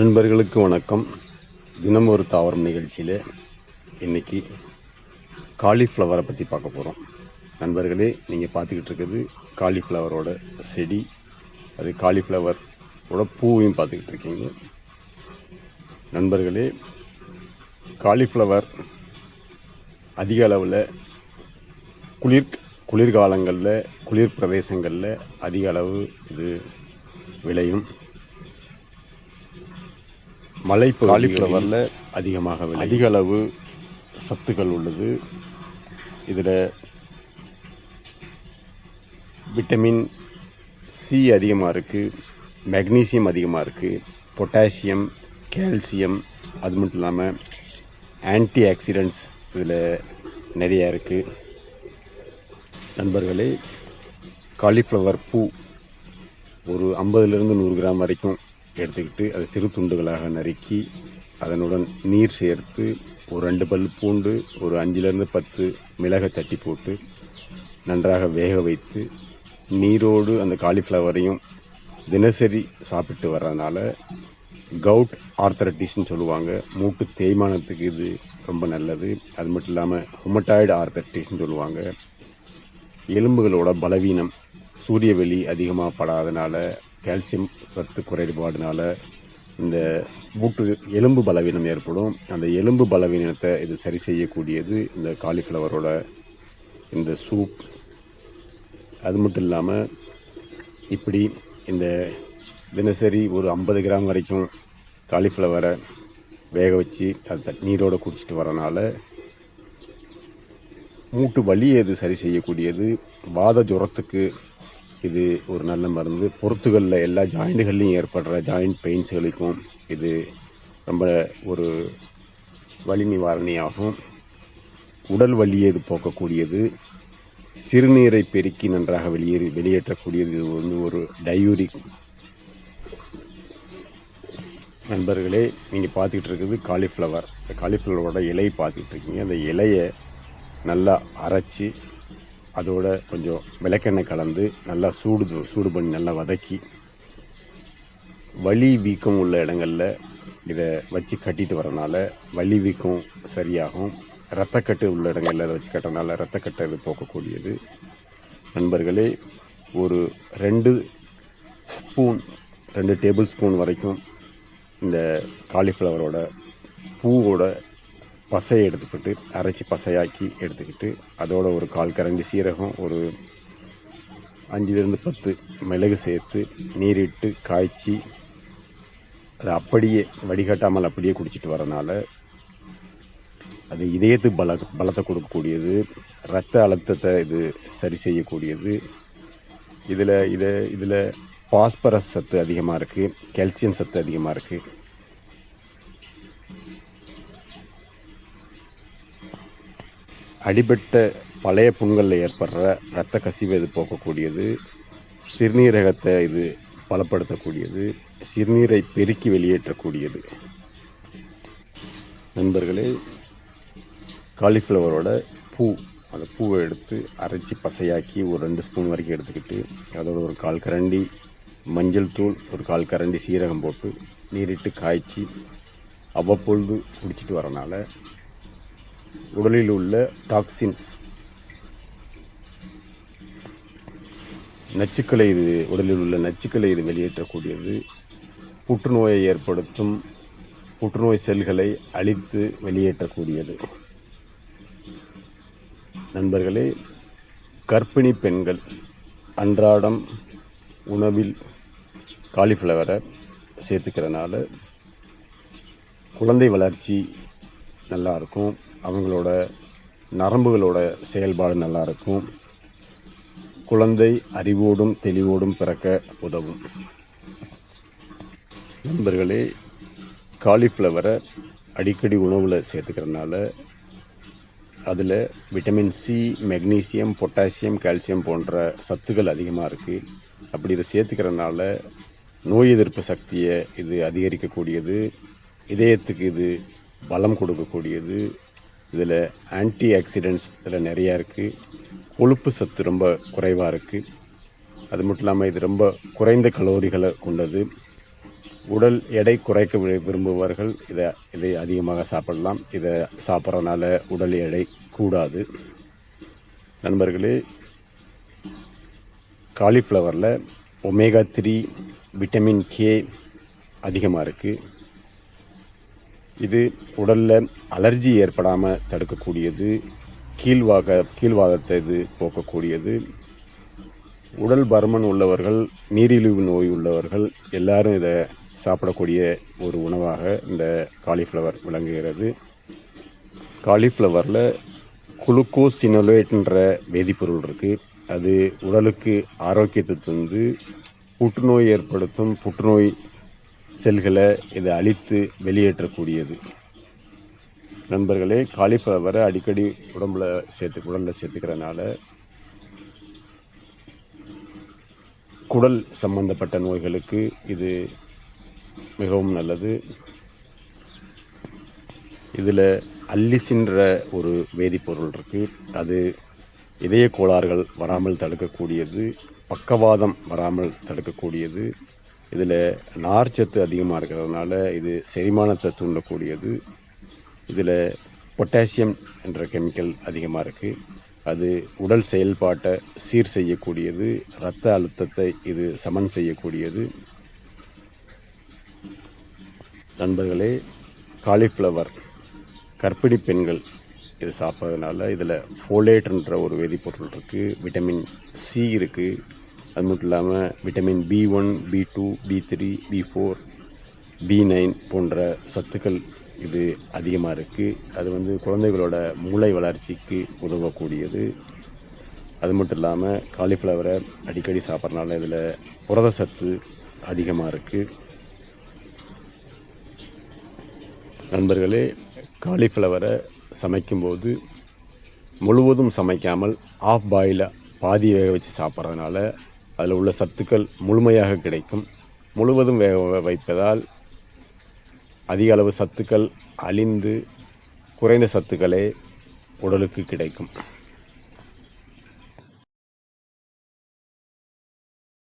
நண்பர்களுக்கு வணக்கம். தினம் ஒரு தாவரம் நிகழ்ச்சியில் இன்னைக்கு காலிஃப்ளவரை பற்றி பார்க்க போகிறோம் நண்பர்களே நீங்கள் பார்த்துக்கிட்டு இருக்கிறது காலிஃப்ளவரோட செடி. அது காலிஃப்ளவரோட பூவையும் பார்த்துக்கிட்டு இருக்கீங்க. நண்பர்களே காலிஃப்ளவர் அதிக அளவில் குளிர் குளிர்காலங்களில் குளிர் பிரதேசங்களில் அதிக அளவு இது விளையும். மலை காலிஃப்ளவரில் அதிகமாக அதிக அளவு சத்துக்கள் உள்ளது. இதில் விட்டமின் சி அதிகமாக இருக்குது மெக்னீசியம் அதிகமாக இருக்குது பொட்டாசியம் கால்சியம் அது மட்டும் இல்லாமல் ஆன்டி ஆக்சிடென்ட்ஸ் இதில் நிறையா இருக்குது நண்பர்களே காலிஃப்ளவர் பூ ஒரு ஐம்பதுலேருந்து நூறு கிராம் வரைக்கும் எடுத்துக்கிட்டு அதை சிறு துண்டுகளாக நறுக்கி அதனுடன் நீர் சேர்த்து ஒரு ரெண்டு பல் பூண்டு ஒரு அஞ்சுலேருந்து பத்து மிளகை தட்டி போட்டு நன்றாக வேக வைத்து நீரோடு அந்த காலிஃப்ளவரையும் தினசரி சாப்பிட்டு வர்றதுனால கவுட் ஆர்த்தரட்டிஸ்ன்னு சொல்லுவாங்க. மூட்டு தேய்மானத்துக்கு இது ரொம்ப நல்லது. அது மட்டும் இல்லாமல் ஹுமட்டாய்டு ஆர்த்தரட்டிஸ்ன்னு சொல்லுவாங்க. எலும்புகளோட பலவீனம் சூரிய வெளி அதிகமாக படாதனால கால்சியம் சத்து குறைபாடுனால இந்த மூட்டு எலும்பு பலவீனம் ஏற்படும். அந்த எலும்பு பலவீனத்தை இது சரி செய்யக்கூடியது இந்த காலிஃப்ளவரோட இந்த சூப். அது மட்டும் இல்லாமல் இப்படி இந்த தினசரி ஒரு ஐம்பது கிராம் வரைக்கும் காலிஃப்ளவரை வேக வச்சு அதை நீரோட குடிச்சிட்டு வரனால மூட்டு வலியை இது சரி செய்யக்கூடியது? வாத ஜுரத்துக்கு இது ஒரு நல்ல மருந்து. பொறுத்துகளில் எல்லா ஜாயிண்ட்டுகள்லையும் ஏற்படுற ஜாயிண்ட் பெயின்ஸ்களுக்கும் இது ரொம்ப ஒரு வலி நிவாரணியாகும். உடல் வலியை இது போக்கக்கூடியது. சிறுநீரை பெருக்கி நன்றாக வெளியேறி வெளியேற்றக்கூடியது. இது வந்து ஒரு டயூரிக் நண்பர்களே நீங்கள் பார்த்துக்கிட்டு இருக்குது காலிஃப்ளவர் இந்த காலிஃப்ளவரோட இலை பார்த்துக்கிட்டு இருக்கீங்க. அந்த இலையை நல்லா அரைச்சி அதோட கொஞ்சம் விளக்கெண்ணெய் கலந்து நல்லா சூடு சூடு பண்ணி நல்லா வதக்கி வலி வீக்கம் உள்ள இடங்களில் இதை வச்சு கட்டிட்டு வரனால வலி வீக்கம் சரியாகும். ரத்தக்கட்டு உள்ள இடங்களில் அதை வச்சு கட்டுறதுனால ரத்தக்கட்டை இது போக்கக்கூடியது. நண்பர்களே ஒரு ரெண்டு ஸ்பூன் ரெண்டு டேபிள் ஸ்பூன் வரைக்கும் இந்த காலிஃப்ளவரோட பூவோட பசையை எடுத்துக்கிட்டு அரைச்சி பசையாக்கி எடுத்துக்கிட்டு அதோட ஒரு கால் கரண்டி சீரகம் ஒரு அஞ்சுலேருந்து பத்து மிளகு சேர்த்து நீரிட்டு காய்ச்சி அதை அப்படியே வடிகட்டாமல் அப்படியே குடிச்சிட்டு வரனால அது இதயத்துக்கு பல பலத்தை கொடுக்கக்கூடியது ரத்த அழுத்தத்தை இது சரி செய்யக்கூடியது. இதில் இதை இதில் பாஸ்பரஸ் சத்து அதிகமாக இருக்குது கால்சியம் சத்து அதிகமாக இருக்குது அடிபட்ட பழைய புண்களில் ஏற்படுற இரத்த கசிவு இது போக்கக்கூடியது? சிறுநீரகத்தை இது பலப்படுத்தக்கூடியது. சிறுநீரை பெருக்கி வெளியேற்றக்கூடியது. நண்பர்களே காலிஃப்ளவரோட பூ அந்த பூவை எடுத்து அரைச்சி பசையாக்கி ஒரு ரெண்டு ஸ்பூன் வரைக்கும் எடுத்துக்கிட்டு அதோட ஒரு கால் கரண்டி மஞ்சள் தூள் ஒரு கால் கரண்டி சீரகம் போட்டு நீரிட்டு காய்ச்சி அவ்வப்பொழுது குடிச்சிட்டு வரனால உடலில் உள்ள டாக்ஸின்ஸ் நச்சுக்களை இது உடலில் உள்ள நச்சுக்களை இது வெளியேற்றக்கூடியது. புற்றுநோயை ஏற்படுத்தும் புற்றுநோய் செல்களை அழித்து வெளியேற்றக்கூடியது. நண்பர்களே கர்ப்பிணி பெண்கள் அன்றாடம் உணவில் காலிஃப்ளவரை சேர்த்துக்கிறனால குழந்தை வளர்ச்சி நல்லாயிருக்கும் அவங்களோட நரம்புகளோட செயல்பாடு நல்லா இருக்கும் குழந்தை அறிவோடும் தெளிவோடும் பிறக்க உதவும். நண்பர்களே காலிஃப்ளவரை அடிக்கடி உணவில் சேர்த்துக்கிறனால அதில் vitamin C magnesium potassium calcium போன்ற சத்துக்கள் அதிகமாக இருக்குது அப்படி இதை சேர்த்துக்கிறனால நோய் எதிர்ப்பு சக்தியை இது அதிகரிக்கக்கூடியது. இதயத்துக்கு இது பலம் கொடுக்கக்கூடியது. இதில் ஆன்டி ஆக்சிடென்ட்ஸ் இதில் நிறையா இருக்குது கொழுப்பு சத்து ரொம்ப குறைவாக இருக்குது அது மட்டும் இல்லாமல் இது ரொம்ப குறைந்த கலோரிகளை கொண்டது. உடல் எடை குறைக்க வி- விரும்புபவர்கள் இதை இதை அதிகமாக சாப்பிடலாம். இதை சாப்பிட்றதுனால உடல் எடை கூடாது. நண்பர்களே காலிஃப்ளவரில் ஒமேகா த்ரீ விட்டமின் கே அதிகமாக இருக்குது இது உடலில் அலர்ஜி ஏற்படாமல் தடுக்கக்கூடியது கீழ்வாக கீழ்வாதத்தை இது போக்கக்கூடியது. உடல் பருமன் உள்ளவர்கள் நீரிழிவு நோய் உள்ளவர்கள் எல்லாரும் இதை சாப்பிடக்கூடிய ஒரு உணவாக இந்த காலிஃப்ளவர் விளங்குகிறது. காலிஃப்ளவரில் குளுக்கோசினோலேட்ன்ற வேதிப்பொருள் இருக்குது அது உடலுக்கு ஆரோக்கியத்தை தந்து புற்றுநோய் ஏற்படுத்தும் புற்றுநோய் செல்களை இதை அழித்து வெளியேற்றக்கூடியது. நண்பர்களே காலிஃப்ளவரை அடிக்கடி உடம்புல சேர்த்து உடலில் சேர்த்துக்கிறனால குடல் சம்பந்தப்பட்ட நோய்களுக்கு இது மிகவும் நல்லது. இதில் அல்லிசின்ற ஒரு வேதிப்பொருள் இருக்குது அது இதய கோளாறுகள் வராமல் தடுக்கக்கூடியது பக்கவாதம் வராமல் தடுக்கக்கூடியது. இதில் நார்ச்சத்து அதிகமாக இருக்கிறதுனால இது செரிமானத்தை தூண்டக்கூடியது. இதில் பொட்டாசியம் என்ற கெமிக்கல் அதிகமாக இருக்குது அது உடல் செயல்பாட்டை சீர் செய்யக்கூடியது. இரத்த அழுத்தத்தை இது சமன் செய்யக்கூடியது. நண்பர்களே காலிஃப்ளவர் கர்ப்பிணி பெண்கள் இது சாப்பிட்றதுனால இதில் ஃபோலேட்ன்ற ஒரு வேதிப்பொருள் இருக்குது விட்டமின் சி இருக்குது அது மட்டும் இல்லாமல் vitamin B one B two B three B four B nine போன்ற சத்துக்கள் இது அதிகமாக இருக்குது அது வந்து குழந்தைகளோட மூளை வளர்ச்சிக்கு உதவக்கூடியது. அது மட்டும் இல்லாமல் காலிஃப்ளவரை அடிக்கடி சாப்பிட்றனால இதில் புரத சத்து அதிகமாக இருக்குது நண்பர்களே காலிஃப்ளவரை சமைக்கும்போது முழுவதும் சமைக்காமல் ஆஃப் பாயில பாதி வேக வச்சு சாப்பிட்றதுனால அதில் உள்ள சத்துக்கள் முழுமையாக கிடைக்கும். முழுவதும் வேக வைப்பதால் அதிக அளவு சத்துக்கள் அழிந்து குறைந்த சத்துக்களே உடலுக்கு கிடைக்கும்.